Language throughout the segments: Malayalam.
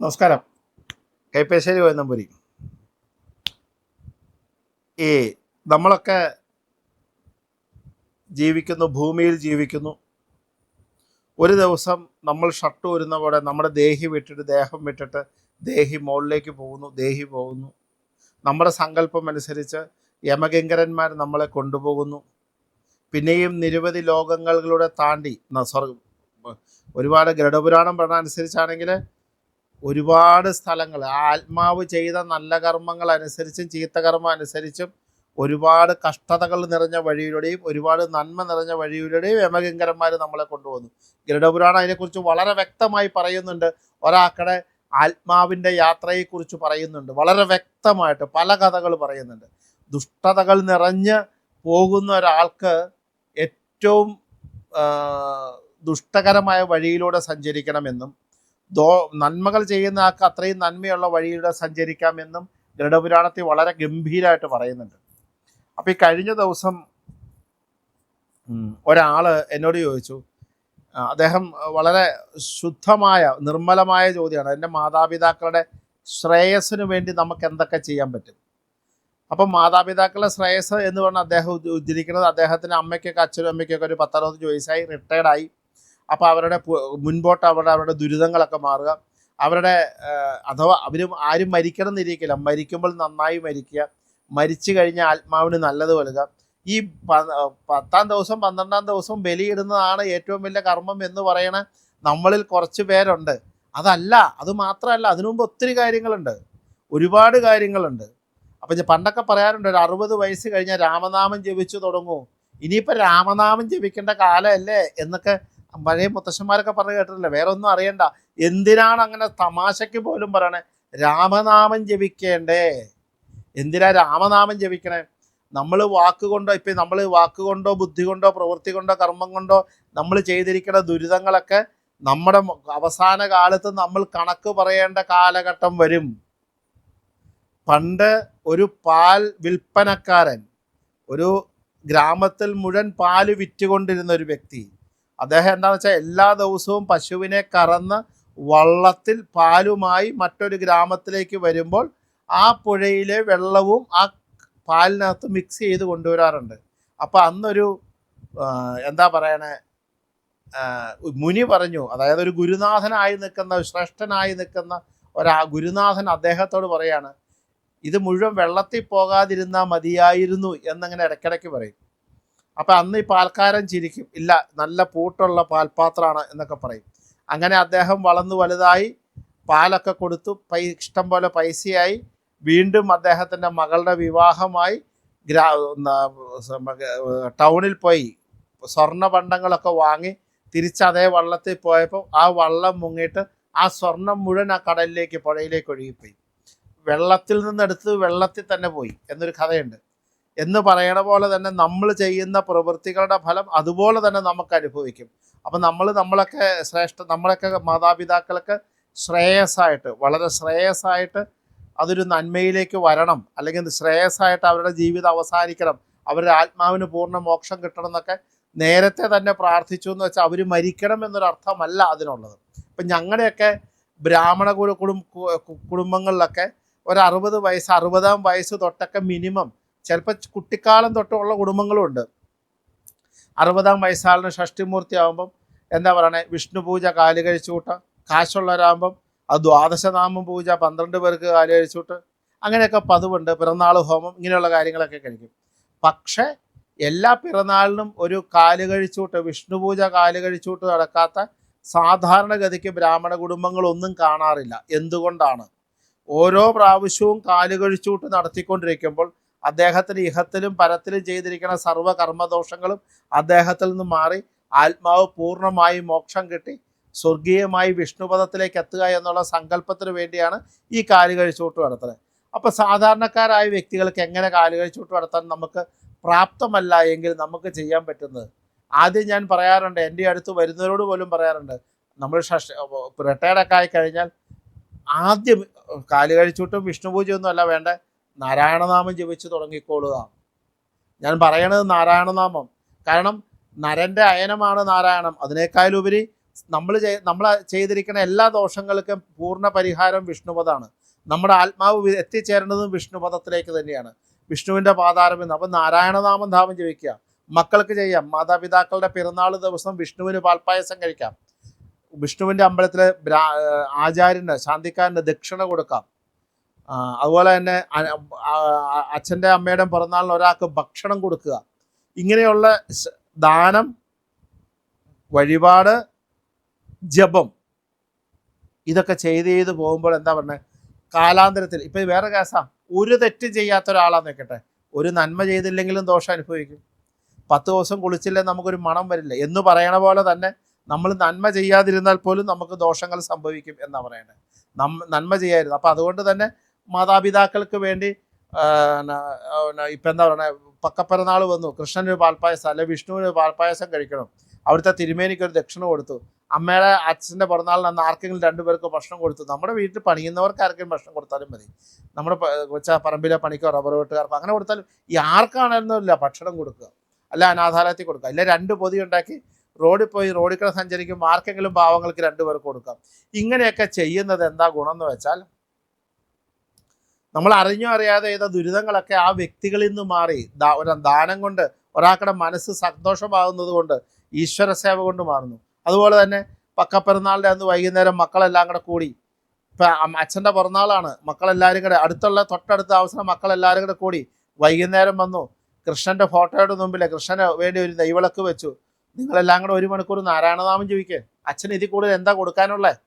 നമസ്കാരം. കൈപ്പേശ്ശേരി കോയനമ്പൂരി ഈ നമ്മളൊക്കെ ജീവിക്കുന്നു ഭൂമിയിൽ ജീവിക്കുന്നു. ഒരു ദിവസം നമ്മൾ ഷർട്ട് ഊരുന്ന പോലെ നമ്മുടെ ദേഹി വിട്ടിട്ട് ദേഹം വിട്ടിട്ട് ദേഹി മുകളിലേക്ക് പോകുന്നു ദേഹി പോകുന്നു. നമ്മുടെ സങ്കല്പം അനുസരിച്ച് യമകിങ്കരന്മാർ നമ്മളെ കൊണ്ടുപോകുന്നു. പിന്നെയും നിരവധി ലോകങ്ങളിലൂടെ താണ്ടി സ്വർഗം ഒരുപാട് ഗരുഡപുരാണം പറഞ്ഞ അനുസരിച്ചാണെങ്കിൽ ഒരുപാട് സ്ഥലങ്ങൾ. ആത്മാവ് ചെയ്ത നല്ല കർമ്മങ്ങൾ അനുസരിച്ചും ചീത്ത കർമ്മം അനുസരിച്ചും ഒരുപാട് കഷ്ടതകൾ നിറഞ്ഞ വഴിയിലൂടെയും ഒരുപാട് നന്മ നിറഞ്ഞ വഴിയിലൂടെയും യമകിങ്കരന്മാർ നമ്മളെ കൊണ്ടുപോകുന്നു ഗരുഡപുരാണം അതിനെക്കുറിച്ച് വളരെ വ്യക്തമായി പറയുന്നുണ്ട്. ഒരാക്കടെ ആത്മാവിന്റെ യാത്രയെക്കുറിച്ച് പറയുന്നുണ്ട്. വളരെ വ്യക്തമായിട്ട് പല കഥകൾ പറയുന്നുണ്ട്. ദുഷ്ടതകൾ നിറഞ്ഞ് പോകുന്ന ഒരാൾക്ക് ഏറ്റവും ദുഷ്ടകരമായ വഴിയിലൂടെ സഞ്ചരിക്കണമെന്നും ദോ നന്മകൾ ചെയ്യുന്ന ആൾക്ക് അത്രയും നന്മയുള്ള വഴിയിലൂടെ സഞ്ചരിക്കാമെന്നും ഗരുഡപുരാണത്തിൽ വളരെ ഗംഭീരമായിട്ട് പറയുന്നുണ്ട്. അപ്പോൾ ഈ കഴിഞ്ഞ ദിവസം ഒരാൾ എന്നോട് ചോദിച്ചു അദ്ദേഹം വളരെ ശുദ്ധമായ നിർമ്മലമായ ചോദ്യമാണ്. എന്റെ മാതാപിതാക്കളുടെ ശ്രേയസ്സിന് വേണ്ടി നമുക്ക് എന്തൊക്കെ ചെയ്യാൻ പറ്റും? അപ്പം മാതാപിതാക്കളുടെ ശ്രേയസ് എന്ന് പറഞ്ഞാൽ അദ്ദേഹം ഉദ്ധ- ഉദ്ധരിക്കുന്നത് അദ്ദേഹത്തിന്റെ അമ്മയ്ക്കൊക്കെ അച്ഛനും അമ്മയ്ക്കൊക്കെ ഒരു പത്തറുപത് വയസ്സായി റിട്ടയർഡായി അപ്പോൾ അവരുടെ മുൻപോട്ട് അവരുടെ അവരുടെ ദുരിതങ്ങളൊക്കെ മാറുക. അവരുടെ അഥവാ അവർ ആരും മരിക്കണം എന്നിരിക്കില്ല മരിക്കുമ്പോൾ നന്നായി മരിക്കുക. മരിച്ചു കഴിഞ്ഞാൽ ആത്മാവിന് നല്ലത് വലുക ഈ പത്താം ദിവസം പന്ത്രണ്ടാം ദിവസം ബലിയിടുന്നതാണ് ഏറ്റവും വലിയ കർമ്മം എന്ന് പറയണ നമ്മളിൽ കുറച്ച് പേരുണ്ട്. അതല്ല അത് മാത്രമല്ല അതിനു മുമ്പ് ഒത്തിരി കാര്യങ്ങളുണ്ട്. ഒരുപാട് കാര്യങ്ങളുണ്ട്. അപ്പം പണ്ടൊക്കെ പറയാറുണ്ട് ഒരു അറുപത് വയസ്സ് കഴിഞ്ഞാൽ രാമനാമം ജപിച്ചു തുടങ്ങൂ. ഇനിയിപ്പോൾ രാമനാമം ജപിക്കേണ്ട കാലമല്ലേ എന്നൊക്കെ പഴയ മുത്തശ്ശന്മാരൊക്കെ പറഞ്ഞു കേട്ടിട്ടില്ല? വേറെ ഒന്നും അറിയണ്ട. എന്തിനാണ് അങ്ങനെ തമാശയ്ക്ക് പോലും പറയണേ? രാമനാമം ജപിക്കേണ്ടേ. എന്തിനാ രാമനാമം ജപിക്കണേ? നമ്മൾ വാക്കുകൊണ്ടോ ഇപ്പം നമ്മൾ വാക്കുകൊണ്ടോ ബുദ്ധി കൊണ്ടോ പ്രവൃത്തി കൊണ്ടോ കർമ്മം കൊണ്ടോ നമ്മൾ ചെയ്തിരിക്കുന്ന ദുരിതങ്ങളൊക്കെ നമ്മുടെ അവസാന കാലത്ത് നമ്മൾ കണക്ക് പറയേണ്ട കാലഘട്ടം വരും. പണ്ട് ഒരു പാൽ വിൽപ്പനക്കാരൻ ഒരു ഗ്രാമത്തിൽ മുഴുവൻ പാൽ വിറ്റുകൊണ്ടിരുന്ന ഒരു വ്യക്തി അദ്ദേഹം എന്താണെന്ന് വെച്ചാൽ എല്ലാ ദിവസവും പശുവിനെ കറന്ന് വള്ളത്തിൽ പാലുമായി മറ്റൊരു ഗ്രാമത്തിലേക്ക് വരുമ്പോൾ ആ പുഴയിലെ വെള്ളവും ആ പാലിനകത്ത് മിക്സ് ചെയ്ത് കൊണ്ടുവരാറുണ്ട്. അപ്പോൾ അന്നൊരു എന്താ പറയണേ മുനി പറഞ്ഞു അതായത് ഒരു ഗുരുനാഥനായി നിൽക്കുന്ന ശ്രേഷ്ഠനായി നിൽക്കുന്ന ഒരാ ഗുരുനാഥൻ അദ്ദേഹത്തോട് പറയാണ് ഇത് മുഴുവൻ വെള്ളത്തിൽ പോകാതിരുന്നാൽ മതിയായിരുന്നു എന്നങ്ങനെ ഇടയ്ക്കിടയ്ക്ക് പറയും. അപ്പം അന്ന് ഈ പാൽക്കാരൻ ചിരിക്കും ഇല്ല നല്ല പൂട്ടുള്ള പാൽപാത്രമാണ് എന്നൊക്കെ പറയും. അങ്ങനെ അദ്ദേഹം വളർന്നു വലുതായി പാലൊക്കെ കൊടുത്തു പൈ ഇഷ്ടം പോലെ പൈസയായി. വീണ്ടും അദ്ദേഹത്തിന്റെ മകളുടെ വിവാഹമായി ഗ്രാ ടൗണിൽ പോയി. സ്വർണ പണ്ടങ്ങളൊക്കെ വാങ്ങി തിരിച്ച് അതേ വള്ളത്തിൽ പോയപ്പോൾ ആ വള്ളം മുങ്ങിയിട്ട് ആ സ്വർണം മുഴുവൻ ആ കടലിലേക്ക് പുഴയിലേക്ക് ഒഴുകിപ്പോയി. വെള്ളത്തിൽ നിന്നെടുത്ത് വെള്ളത്തിൽ തന്നെ പോയി എന്നൊരു കഥയുണ്ട്. എന്ന് പറയണ പോലെ തന്നെ നമ്മൾ ചെയ്യുന്ന പ്രവൃത്തികളുടെ ഫലം അതുപോലെ തന്നെ നമുക്ക് അനുഭവിക്കും. അപ്പം നമ്മൾ നമ്മളൊക്കെ ശ്രേഷ്ഠ നമ്മളൊക്കെ മാതാപിതാക്കൾക്ക് ശ്രേയസ്സായിട്ട് വളരെ ശ്രേയസ്സായിട്ട് അതൊരു നന്മയിലേക്ക് വരണം. അല്ലെങ്കിൽ ശ്രേയസ്സായിട്ട് അവരുടെ ജീവിതം അവസാനിക്കണം. അവരുടെ ആത്മാവിന് പൂർണ മോക്ഷം കിട്ടണം എന്നൊക്കെ നേരത്തെ തന്നെ പ്രാർത്ഥിച്ചു എന്ന് വെച്ചാൽ അവർ മരിക്കണം എന്നൊരർത്ഥമല്ല അതിനുള്ളത്. ഇപ്പം ഞങ്ങളുടെയൊക്കെ ബ്രാഹ്മണ കുടുംബ കുടും കുടുംബങ്ങളിലൊക്കെ ഒരു അറുപത് വയസ്സ് അറുപതാം വയസ്സ് തൊട്ടൊക്കെ മിനിമം ചിലപ്പോൾ കുട്ടിക്കാലം തൊട്ടുള്ള കുടുംബങ്ങളും ഉണ്ട്. അറുപതാം വയസ്സാളിന് ഷഷ്ടിമൂർത്തി ആകുമ്പം എന്താ പറയണേ? വിഷ്ണു പൂജ കാൽ കഴിച്ചുകൂട്ട കാശുള്ളവരാകുമ്പം അത് ദ്വാദശനാമം പൂജ പന്ത്രണ്ട് പേർക്ക് കാൽ കഴിച്ചുകൂട്ട് അങ്ങനെയൊക്കെ പതിവുണ്ട്. പിറന്നാൾ ഹോമം ഇങ്ങനെയുള്ള കാര്യങ്ങളൊക്കെ കഴിക്കും. പക്ഷേ എല്ലാ പിറന്നാളിനും ഒരു കാൽ കഴിച്ചൂട്ട് വിഷ്ണു പൂജ കാൽ കഴിച്ചൂട്ട് നടക്കാത്ത സാധാരണഗതിക്ക് ബ്രാഹ്മണ കുടുംബങ്ങളൊന്നും കാണാറില്ല. എന്തുകൊണ്ടാണ്? ഓരോ പ്രാവശ്യവും കാൽ കഴിച്ചുകൂട്ട് നടത്തിക്കൊണ്ടിരിക്കുമ്പോൾ അദ്ദേഹത്തിന് ഇഹത്തിലും പരത്തിലും ചെയ്തിരിക്കുന്ന സർവ കർമ്മദോഷങ്ങളും അദ്ദേഹത്തിൽ നിന്ന് മാറി ആത്മാവ് പൂർണമായി മോക്ഷം കിട്ടി സ്വർഗീയമായി വിഷ്ണുപദത്തിലേക്ക് എത്തുക എന്നുള്ള സങ്കല്പത്തിന് വേണ്ടിയാണ് ഈ കാൽ കഴിച്ചൂട്ട് നടത്തുന്നത് അപ്പോൾ സാധാരണക്കാരായ വ്യക്തികൾക്ക് എങ്ങനെ കാൽ കഴിച്ചൂട്ട് നടത്താൻ നമുക്ക് പ്രാപ്തമല്ല എങ്കിൽ നമുക്ക് ചെയ്യാൻ പറ്റുന്നത്? ആദ്യം ഞാൻ പറയാറുണ്ട് എന്റെ അടുത്ത് വരുന്നവരോട് പോലും പറയാറുണ്ട് നമ്മൾ ഷഷ് റിട്ടയർഡൊക്കെ ആയി കഴിഞ്ഞാൽ ആദ്യം കാൽ കഴിച്ചൂട്ടും വിഷ്ണു പൂജയൊന്നും അല്ല വേണ്ട നാരായണനാമം ജപിച്ച് തുടങ്ങിക്കോളുക ഞാൻ പറയണത് നാരായണനാമം. കാരണം നരന്റെ അയനമാണ് നാരായണം. അതിനേക്കാളുപരി നമ്മൾ നമ്മൾ ചെയ്തിരിക്കുന്ന എല്ലാ ദോഷങ്ങൾക്കും പൂർണ പരിഹാരം വിഷ്ണുപദമാണ് നമ്മുടെ ആത്മാവ് എത്തിച്ചേരേണ്ടതും വിഷ്ണുപദത്തിലേക്ക് തന്നെയാണ്. വിഷ്ണുവിന്റെ പാതാരം എന്ന് അപ്പം നാരായണനാമം ധാമം ജപിക്കുക. മക്കൾക്ക് ചെയ്യാം. മാതാപിതാക്കളുടെ പിറന്നാൾ ദിവസം വിഷ്ണുവിന് പാൽപ്പായസം കഴിക്കാം. വിഷ്ണുവിന്റെ അമ്പലത്തിലെ ആചാര്യന് ശാന്തിക്കാരന് ദക്ഷിണ കൊടുക്കാം. അതുപോലെ തന്നെ അച്ഛന്റെ അമ്മയുടെ പിറന്നാളിന് ഒരാൾക്ക് ഭക്ഷണം കൊടുക്കുക. ഇങ്ങനെയുള്ള ദാനം വഴിപാട് ജപം ഇതൊക്കെ ചെയ്ത് ചെയ്ത് പോകുമ്പോൾ എന്താ പറഞ്ഞത് കാലാന്തരത്തിൽ ഇപ്പം വേറെ കേസാ. ഒരു തെറ്റും ചെയ്യാത്ത ഒരാളാന്ന് വെക്കട്ടെ ഒരു നന്മ ചെയ്തില്ലെങ്കിലും ദോഷം അനുഭവിക്കും. പത്ത് ദിവസം കുളിച്ചില്ലേ നമുക്കൊരു മണം വരില്ല. എന്ന് പറയണ പോലെ തന്നെ നമ്മൾ നന്മ ചെയ്യാതിരുന്നാൽ പോലും നമുക്ക് ദോഷങ്ങൾ സംഭവിക്കും എന്നാണ് പറയുന്നത് നന്മ ചെയ്യായിരുന്നു. അപ്പം അതുകൊണ്ട് തന്നെ മാതാപിതാക്കൾക്ക് വേണ്ടി ഇപ്പം എന്താ പറയുക പക്കപ്പിറന്നാൾ വന്നു. കൃഷ്ണനൊരു പാൽപ്പായസം അല്ലെ വിഷ്ണുവിന് പാൽപ്പായസം കഴിക്കണം. അവിടുത്തെ തിരുമേനിക്ക് ഒരു ദക്ഷിണ കൊടുത്തു. അമ്മയുടെ അച്ഛന്റെ പിറന്നാളിന് അന്ന് ആർക്കെങ്കിലും രണ്ടുപേർക്ക് ഭക്ഷണം കൊടുത്തു. നമ്മുടെ വീട്ടിൽ പണിയുന്നവർക്ക് ആർക്കെങ്കിലും ഭക്ഷണം കൊടുത്താലും മതി. നമ്മുടെ കൊച്ച പറമ്പിലെ പണിക്കോ റബ്ബർ വെട്ടുകാർക്കോ അങ്ങനെ കൊടുത്താലും ഈ ആർക്കാണെന്നില്ല ഭക്ഷണം കൊടുക്കുക. അല്ല അനാഥാലയത്തിൽ കൊടുക്കുക. അല്ലെ രണ്ട് പൊതി ഉണ്ടാക്കി റോഡിൽ പോയി റോഡിൽ കൂടെ സഞ്ചരിക്കുമ്പോൾ ആർക്കെങ്കിലും പാവങ്ങൾക്ക് രണ്ടുപേർക്ക് കൊടുക്കാം. ഇങ്ങനെയൊക്കെ ചെയ്യുന്നത് എന്താ ഗുണം എന്ന് വെച്ചാൽ നമ്മൾ അറിഞ്ഞോ അറിയാതെ ചെയ്ത ദുരിതങ്ങളൊക്കെ ആ വ്യക്തികളിൽ നിന്ന് മാറി. ഒരു ദാനം കൊണ്ട് ഒരാൾക്കുടെ മനസ്സ് സന്തോഷമാകുന്നത് കൊണ്ട് ഈശ്വര സേവ കൊണ്ട് മാറുന്നു. അതുപോലെ തന്നെ പക്കപ്പെരുന്നാളിന്റെ അന്ന് വൈകുന്നേരം മക്കളെല്ലാം കൂടെ കൂടി ഇപ്പം അച്ഛന്റെ പിറന്നാളാണ്. മക്കളെല്ലാവരും കൂടെ അടുത്തുള്ള തൊട്ടടുത്ത അവസരം മക്കളെല്ലാവരും കൂടെ കൂടി വൈകുന്നേരം വന്നു. കൃഷ്ണന്റെ ഫോട്ടോയുടെ മുമ്പിൽ കൃഷ്ണന് വേണ്ടി ഒരു ദൈവളക്ക് വെച്ചു. നിങ്ങളെല്ലാം കൂടെ ഒരു മണിക്കൂർ നാരായണനാമം ജപിക്കുക അച്ഛൻ ഇതിൽ കൂടുതൽ എന്താ കൊടുക്കാനുള്ളത്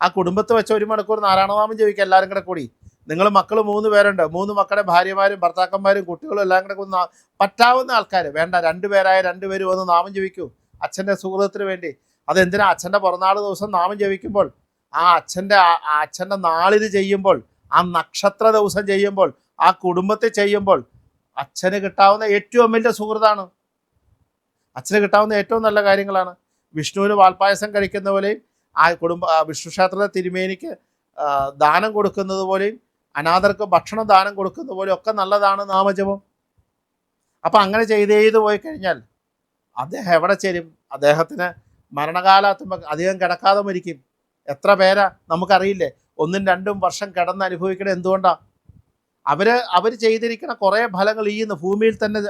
ആ കുടുംബത്ത് വെച്ച ഒരു മണിക്കൂർ നാരായണനാമം ജപിക്കുക എല്ലാവരും കൂടെ കൂടി. നിങ്ങൾ മക്കൾ മൂന്ന് പേരുണ്ട്. മൂന്ന് മക്കളുടെ ഭാര്യമാരും ഭർത്താക്കന്മാരും കുട്ടികളും എല്ലാം കൂടെ ഒന്ന് പറ്റാവുന്ന ആൾക്കാർ വേണ്ട രണ്ടുപേരായ രണ്ടുപേരും വന്ന് നാമം ജപിക്കൂ. അച്ഛന്റെ സുഹൃത്തിന് വേണ്ടി. അതെന്തിനാ? അച്ഛന്റെ പിറന്നാൾ ദിവസം നാമം ജപിക്കുമ്പോൾ ആ അച്ഛന്റെ അച്ഛന്റെ നാളിത് ചെയ്യുമ്പോൾ ആ നക്ഷത്ര ദിവസം ചെയ്യുമ്പോൾ ആ കുടുംബത്തെ ചെയ്യുമ്പോൾ അച്ഛന് കിട്ടാവുന്ന ഏറ്റവും വലിയ സുഹൃത്താണ്. അച്ഛന് കിട്ടാവുന്ന ഏറ്റവും നല്ല കാര്യങ്ങളാണ്. വിഷ്ണുവിന് വാൽപ്പായസം കഴിക്കുന്ന പോലെയും ആ കുടുംബ വിഷ്ണു ക്ഷേത്രത്തിലെ തിരുമേനിക്ക് ദാനം കൊടുക്കുന്നത് പോലെയും അനാഥർക്ക് ഭക്ഷണം ദാനം കൊടുക്കുന്ന പോലെ ഒക്കെ നല്ലതാണ് നാമജപം. അപ്പം അങ്ങനെ ചെയ്ത് ചെയ്ത് പോയി കഴിഞ്ഞാൽ അദ്ദേഹം എവിടെ ചേരും? അദ്ദേഹത്തിന് മരണകാലത്തുമ്പോൾ അധികം കിടക്കാതെ മരിക്കും. എത്ര പേരാ? നമുക്കറിയില്ലേ? ഒന്നും രണ്ടും വർഷം കിടന്ന് അനുഭവിക്കണം എന്തുകൊണ്ടാണ് അവർ അവർ ചെയ്തിരിക്കുന്ന കുറേ ഫലങ്ങൾ ഈ ഭൂമിയിൽ തന്നെ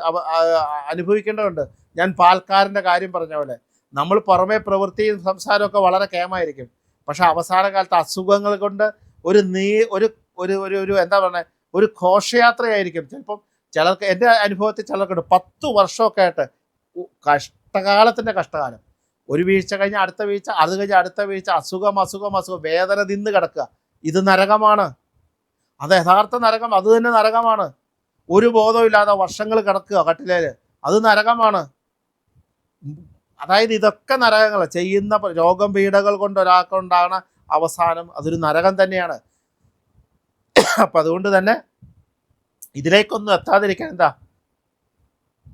അനുഭവിക്കേണ്ടതുണ്ട്. ഞാൻ പാൽക്കാരന്റെ കാര്യം പറഞ്ഞ പോലെ നമ്മൾ പുറമേ പ്രവൃത്തിയും സംസാരമൊക്കെ വളരെ കേമായിരിക്കും. പക്ഷെ അവസാന കാലത്ത് അസുഖങ്ങൾ കൊണ്ട് ഒരു നീ ഒരു ഒരു ഒരു ഒരു എന്താ പറയുക ഒരു ഘോഷയാത്രയായിരിക്കും. ചിലപ്പം ചിലർക്ക് എന്റെ അനുഭവത്തിൽ ചിലർക്കുണ്ട്. പത്ത് വർഷമൊക്കെ ആയിട്ട് കഷ്ടകാലത്തിന്റെ കഷ്ടകാലം. ഒരു വീഴ്ച കഴിഞ്ഞ് അടുത്ത വീഴ്ച അത് കഴിഞ്ഞ് അടുത്ത വീഴ്ച അസുഖം അസുഖം അസുഖം വേദന നിന്ന് കിടക്കുക. ഇത് നരകമാണ്. അത് യഥാർത്ഥ നരകം അത് തന്നെ നരകമാണ്. ഒരു ബോധമില്ലാതെ വർഷങ്ങൾ കിടക്കുക കട്ടിലേൽ അത് നരകമാണ്. അതായത് ഇതൊക്കെ നരകങ്ങൾ ചെയ്യുന്ന രോഗം പീഡകൾ കൊണ്ട് ഒരാൾക്കുണ്ടാകുന്ന അവസാനം അതൊരു നരകം തന്നെയാണ്. അപ്പം അതുകൊണ്ട് തന്നെ ഇതിലേക്കൊന്നും എത്താതിരിക്കാൻ എന്താ?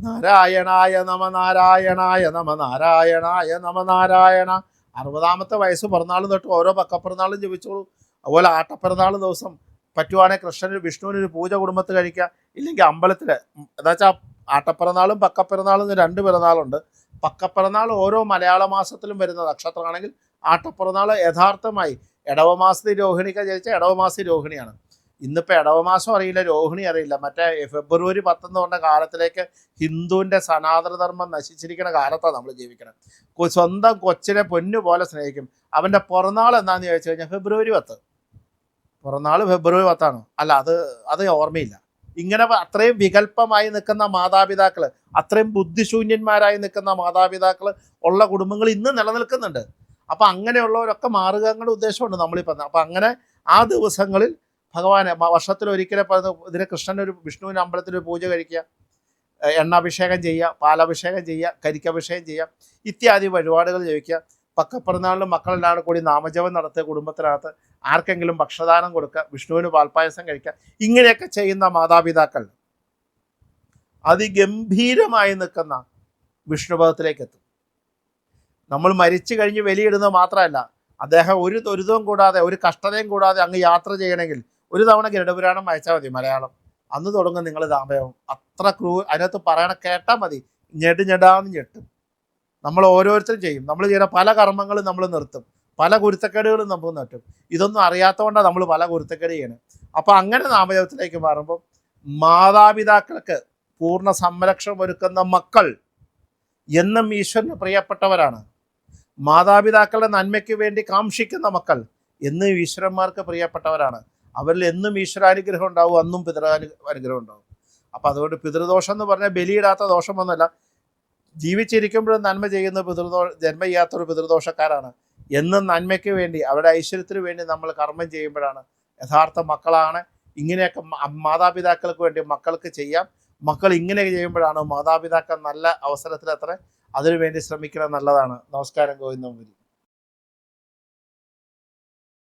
നാരായണായ നമ നാരായണായ നമ നാരായണായ നമ നാരായണ. അറുപതാമത്തെ വയസ്സ് പിറന്നാളും തൊട്ട് ഓരോ പക്കപ്പിറന്നാളും ജപിച്ചോളൂ. അതുപോലെ ആട്ടപ്പിറന്നാൾ ദിവസം പറ്റുവാണെങ്കിൽ കൃഷ്ണന് വിഷ്ണുവിന് ഒരു പൂജ കുടുംബത്ത് കഴിക്കുക. ഇല്ലെങ്കിൽ അമ്പലത്തിൽ എന്താ വെച്ചാൽ ആട്ടപ്പിറന്നാളും പക്കപ്പിറന്നാളും രണ്ട് പിറന്നാളുണ്ട്. പക്കപ്പിറന്നാൾ ഓരോ മലയാള മാസത്തിലും വരുന്ന നക്ഷത്രമാണെങ്കിൽ ആട്ടപ്പിറന്നാൾ യഥാർത്ഥമായി ഇടവമാസത്തിൽ രോഹിണിക്ക് ജനിച്ച ഇടവമാസി രോഹിണിയാണ്. ഇന്നിപ്പോൾ ഇടവമാസം അറിയില്ല രോഹിണി അറിയില്ല. മറ്റേ ഫെബ്രുവരി പത്തെന്ന് പറഞ്ഞ കാലത്തിലേക്ക് ഹിന്ദുവിന്റെ സനാതനധർമ്മം നശിച്ചിരിക്കുന്ന കാലത്താണ് നമ്മൾ ജീവിക്കണം സ്വന്തം കൊച്ചിനെ പൊന്നു പോലെ സ്നേഹിക്കും. അവന്റെ പിറന്നാൾ എന്താണെന്ന് ചോദിച്ചു കഴിഞ്ഞാൽ ഫെബ്രുവരി പത്ത്. പിറന്നാൾ ഫെബ്രുവരി പത്താണ്. അല്ല അത് അത് ഓർമ്മയില്ല. ഇങ്ങനെ അത്രയും വികല്പമായി നിൽക്കുന്ന മാതാപിതാക്കൾ അത്രയും ബുദ്ധിശൂന്യന്മാരായി നിൽക്കുന്ന മാതാപിതാക്കൾ ഉള്ള കുടുംബങ്ങൾ ഇന്ന് നിലനിൽക്കുന്നുണ്ട്. അപ്പം അങ്ങനെയുള്ളവരൊക്കെ മാറുക എന്നുള്ള ഉദ്ദേശമുണ്ട് നമ്മളിപ്പോൾ അപ്പം അങ്ങനെ ആ ദിവസങ്ങളിൽ ഭഗവാനെ വർഷത്തിൽ പറഞ്ഞ ഇതിന് കൃഷ്ണനൊരു വിഷ്ണുവിന്റെ അമ്പലത്തിൽ ഒരു പൂജ കഴിക്കുക എണ്ണാഭിഷേകം ചെയ്യുക പാലഭിഷേകം ചെയ്യുക കരിക്കഭിഷേകം ചെയ്യുക ഇത്യാദി വഴിപാടുകൾ ജപിക്കുക. പക്കപ്പിറന്നാളിലും മക്കളെല്ലാം കൂടി നാമജപം നടത്തുക കുടുംബത്തിനകത്ത്. ആർക്കെങ്കിലും ഭക്ഷണദാനം കൊടുക്കുക വിഷ്ണുവിന് പാൽപ്പായസം കഴിക്കുക ഇങ്ങനെയൊക്കെ ചെയ്യുന്ന മാതാപിതാക്കൾ. അതിഗംഭീരമായി നിൽക്കുന്ന വിഷ്ണുപദത്തിലേക്ക് എത്തും. നമ്മൾ മരിച്ചു കഴിഞ്ഞ് വെളിയിടുന്നത് മാത്രമല്ല അദ്ദേഹം ഒരു ദുരിതവും കൂടാതെ ഒരു കഷ്ടതയും കൂടാതെ അങ്ങ് യാത്ര ചെയ്യണമെങ്കിൽ ഒരു തവണ ഗരുഡപുരാണം വായിച്ചാൽ മതി മലയാളം. അന്ന് തുടങ്ങും നിങ്ങൾ ദാമ്പയം അത്ര ക്രൂ അതിനകത്ത് പറയണ കേട്ടാൽ മതി. ഞെട് ഞെടാന്ന് ഞെട്ടും. നമ്മൾ ഓരോരുത്തരും ചെയ്യും. നമ്മൾ ചെയ്യുന്ന പല കർമ്മങ്ങളും നമ്മൾ നിർത്തും. പല കുരുത്തക്കേടുകളും നമുക്ക് നട്ടും. ഇതൊന്നും അറിയാത്തതുകൊണ്ടാണ് നമ്മൾ പല കുരുത്തക്കേട് ചെയ്യണത് അപ്പോൾ അങ്ങനെ നാമജപത്തിലേക്ക് മാറുമ്പോൾ മാതാപിതാക്കൾക്ക് പൂർണ സംരക്ഷണം ഒരുക്കുന്ന മക്കൾ എന്നും ഈശ്വരന് പ്രിയപ്പെട്ടവരാണ്. മാതാപിതാക്കളുടെ നന്മയ്ക്ക് വേണ്ടി കാംക്ഷിക്കുന്ന മക്കൾ എന്നും ഈശ്വരന്മാർക്ക് പ്രിയപ്പെട്ടവരാണ്. അവരിൽ എന്നും ഈശ്വരാനുഗ്രഹം ഉണ്ടാവും അന്നും പിതൃനു അനുഗ്രഹം ഉണ്ടാവും. അപ്പം അതുകൊണ്ട് പിതൃദോഷം എന്ന് പറഞ്ഞാൽ ബലിയിടാത്ത ദോഷമൊന്നുമല്ല ജീവിച്ചിരിക്കുമ്പോഴും നന്മ ചെയ്യുന്ന പിതൃദോ ജന്മ ചെയ്യാത്തൊരു പിതൃദോഷക്കാരാണ്. എന്നും നന്മയ്ക്ക് വേണ്ടി അവരുടെ ഐശ്വര്യത്തിന് വേണ്ടി നമ്മൾ കർമ്മം ചെയ്യുമ്പോഴാണ് യഥാർത്ഥ മക്കളാണ്. ഇങ്ങനെയൊക്കെ മാതാപിതാക്കൾക്ക് വേണ്ടി മക്കൾക്ക് ചെയ്യാം. മക്കൾ ഇങ്ങനെ ചെയ്യുമ്പോഴാണ് മാതാപിതാക്കൾ നല്ല അവസരത്തിലെത്ര അതിനുവേണ്ടി ശ്രമിക്കണം നല്ലതാണ് നമസ്കാരം ഗോവിന്ദം.